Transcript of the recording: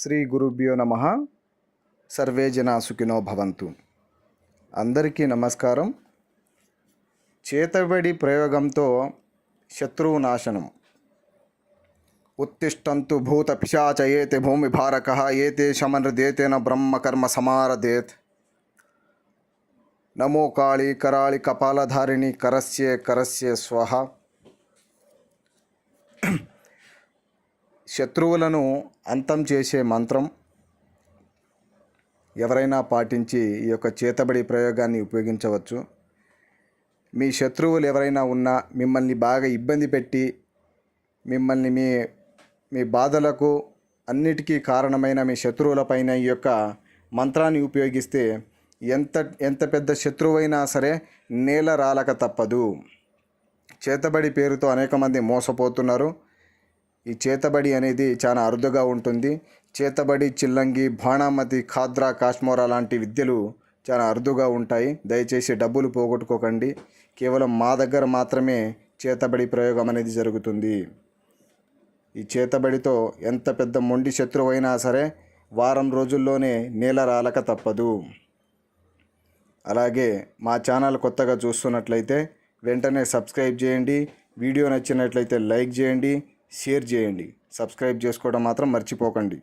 శ్రీ గురుభ్యో నమ. సర్వే జనా సుఖినో భవంతు. అందరికీ నమస్కారం. చేతబడి ప్రయోగంతో శత్రువు నాశనం. ఉత్తిష్టంతు భూత పిశాచ ఏతే భూమి భారక ఏతే శమనృదేతేన బ్రహ్మకర్మ సమారదేత్. నమో కాళీ కరాళి కపాలధారిణి కరస్యే కరస్యే స్వహ శత్రువులను అంతం చేసే మంత్రం ఎవరైనా పాటించి ఈ యొక్క చేతబడి ప్రయోగాన్ని ఉపయోగించవచ్చు. మీ శత్రువులు ఎవరైనా ఉన్నా మిమ్మల్ని బాగా ఇబ్బంది పెట్టి మిమ్మల్ని మీ మీ బాధలకు అన్నిటికీ కారణమైన మీ శత్రువులపైన ఈ యొక్క మంత్రాన్ని ఉపయోగిస్తే ఎంత ఎంత పెద్ద శత్రువైనా సరే నేల రాలక తప్పదు. చేతబడి పేరుతో అనేక మంది మోసపోతున్నారు. ఈ చేతబడి అనేది చాలా అరుదుగా ఉంటుంది. చేతబడి చిల్లంగి బాణామతి ఖాద్రా కాశ్మోరా లాంటి విద్యలు చాలా అరుదుగా ఉంటాయి. దయచేసి డబ్బులు పోగొట్టుకోకండి. కేవలం మా దగ్గర మాత్రమే చేతబడి ప్రయోగం అనేది జరుగుతుంది. ఈ చేతబడితో ఎంత పెద్ద మొండి శత్రువైనా సరే వారం రోజుల్లోనే నేల రాలక తప్పదు. అలాగే మా ఛానల్ కొత్తగా చూస్తున్నట్లయితే వెంటనే సబ్స్క్రైబ్ చేయండి. వీడియో నచ్చినట్లయితే లైక్ చేయండి. షేర్ చేయండి. సబ్స్క్రైబ్ చేసుకోవడం మాత్రం మర్చిపోకండి.